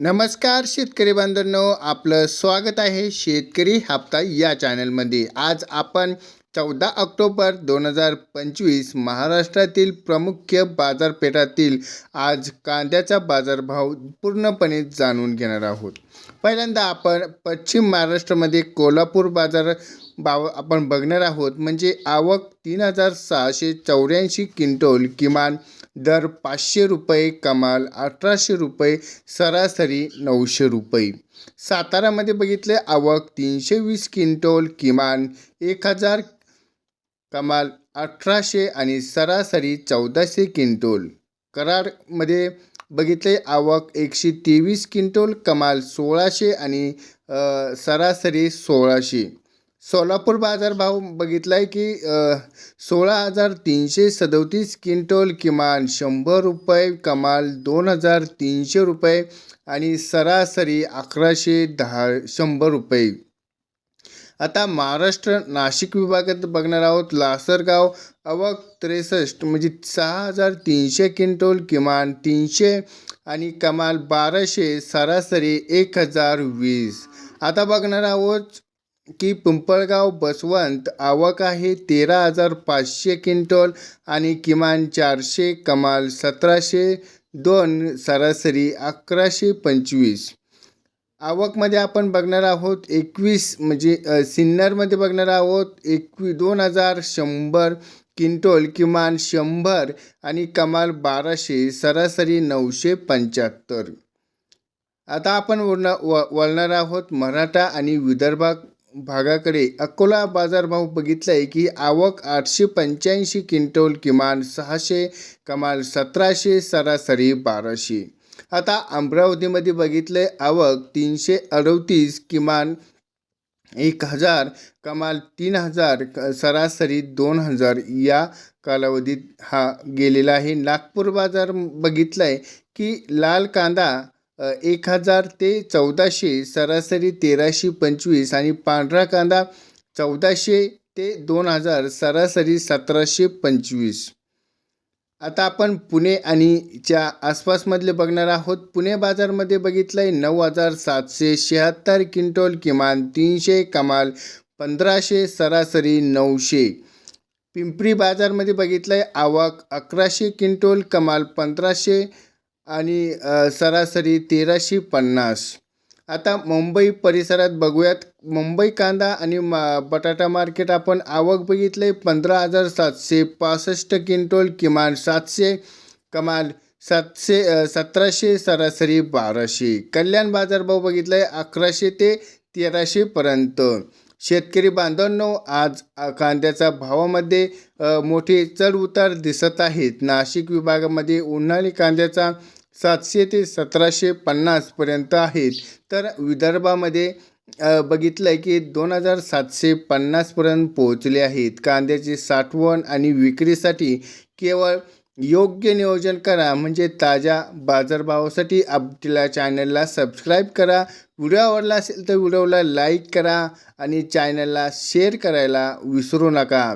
नमस्कार शेतकरी बांधवांनो आपलं स्वागत आहे शेतकरी हप्ता या चॅनलमध्ये आज आपण चौदा ऑक्टोबर दोन हजार पंचवीस महाराष्ट्रातील प्रमुख बाजारपेठातील आज कांद्याचा बाजारभाव पूर्णपणे जाणून घेणार आहोत. पहिल्यांदा आपण पश्चिम महाराष्ट्रामध्ये कोल्हापूर बाजार भाव आपण बघणार आहोत. म्हणजे आवक तीन हजार सहाशे चौऱ्याऐंशी क्विंटोल किमान दर पाचशे रुपये कमाल अठराशे रुपये सरासरी नऊशे रुपये. सातारामध्ये बघितले आवक तीनशे वीस क्विंटोल किमान एक हजार कमाल अठराशे आणि सरासरी चौदाशे क्विंटोल. कराडमध्ये बघितले आवक एकशे तेवीस क्विंटोल कमाल सोळाशे आणि सरासरी सोळाशे. सोलापूर बाजारभाव बघितला आहे की सोळा हजार तीनशे सदोतीस क्विंटोल किमान शंभर रुपये कमाल दोन हजार तीनशे रुपये आणि सरासरी अकराशे दहा शंभर रुपये. आता महाराष्ट्र नाशिक विभागात बघणार आहोत लासरगाव अवक त्रेसष्ट म्हणजे सहा हजार तीनशे क्विंटोल किमान तीनशे आणि कमाल बाराशे सरासरी एक हजार वीस. आता बघणार आहोत की पिंपळगाव बसवंत आवक आहे तेरा हजार पाचशे क्विंटोल आणि किमान चारशे कमाल सतराशे दोन सरासरी अकराशे पंचवीस. आवकमध्ये आपण बघणार आहोत एकवीस म्हणजे सिन्नरमध्ये बघणार आहोत एकवी दोन हजार शंभर किंटोल किमान शंभर आणि कमाल बाराशे सरासरी नऊशे पंच्याहत्तर. आता आपण वळण व वळणार आहोत मराठा आणि विदर्भा भागाकडे. अकोला बाजारभाव बघितला आहे की आवक आठशे पंच्याऐंशी क्विंटोल किमान सहाशे कमाल सतराशे सरासरी बाराशे. आता अमरावतीमध्ये बघितले आवक तीनशे अडतीस किमान एक हजार कमाल तीन हजार क- सरासरी दोन हजार या कालावधीत हा गेलेला आहे. नागपूर बाजार बघितला आहे की लाल कांदा एक हजार ते चौदाशे सरासरी तेराशे पंचवीस आणि पांढरा कांदा चौदाशे ते दोन हजार सरासरी सतराशे पंचवीस. आता आपण पुणे आणि च्या आसपासमधले बघणार आहोत. पुणे बाजारमध्ये बघितलं आहे नऊ हजार सातशे शहात्तर क्विंटोल किमान तीनशे कमाल पंधराशे सरासरी नऊशे. पिंपरी बाजारमध्ये बघितलं आहे आवक अकराशे क्विंटोल कमाल पंधराशे आणि सरासरी तेराशे पन्नास. आता मुंबई परिसरात बघूयात मुंबई कांदा आणि मा बटाटा मार्केट आपण आवक बघितले पंधरा हजार सातशे पासष्ट क्विंटोल किमान सातशे कमाल सातशे सतराशे सरासरी बाराशे. कल्याण बाजारभाव बघितला आहे अकराशे ते तेराशेपर्यंत शेतकरी बांधवांनो आज कांद्याच्या कांद्याचा भावामध्ये मोठे चढउतार दिसत आहेत नाशिक विभागामध्ये उन्हाळी कांद्याचा सातशे ते सतराशे पन्नासपर्यंत आहेत तर विदर्भामध्ये बघितलं आहे की दोन हजार सातशे पन्नासपर्यंत पोहोचले आहेत. कांद्याची साठवण आणि विक्रीसाठी केवळ योग्य नियोजन करा म्हणजे ताज्या बाजारभावासाठी आपल्या चॅनलला सबस्क्राईब करा. व्हिडिओ आवडला असेल तर व्हिडिओला लाईक करा आणि चॅनलला शेअर करायला विसरू नका.